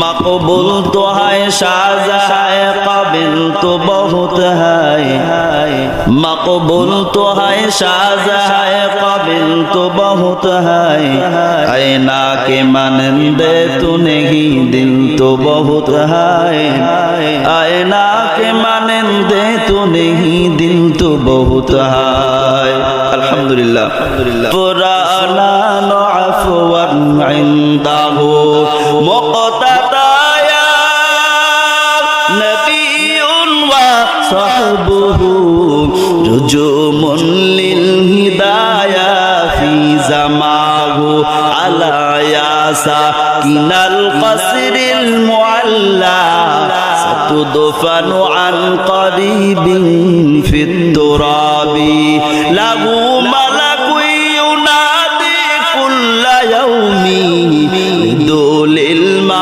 মকবুল তো হায় সাজায় কাবিল তো বহুত হায়। মকবুল তো হায় সাজায় কাবিল তো বহুত হায়। আয় না কে মানন্দে তু নেহি দিল তো বহুত হায়। আয় না কে মানন্দে তু নেহি দিল তো বহুত হায়। আলহামদুলিল্লাহ। আলহামদুলিল্লাহ। পুরানা عنده مقتدايا نبي وصحبه رجوم للهدايا في زماه على ساكن القصر المعلى ستدفن عن قريب في التراب له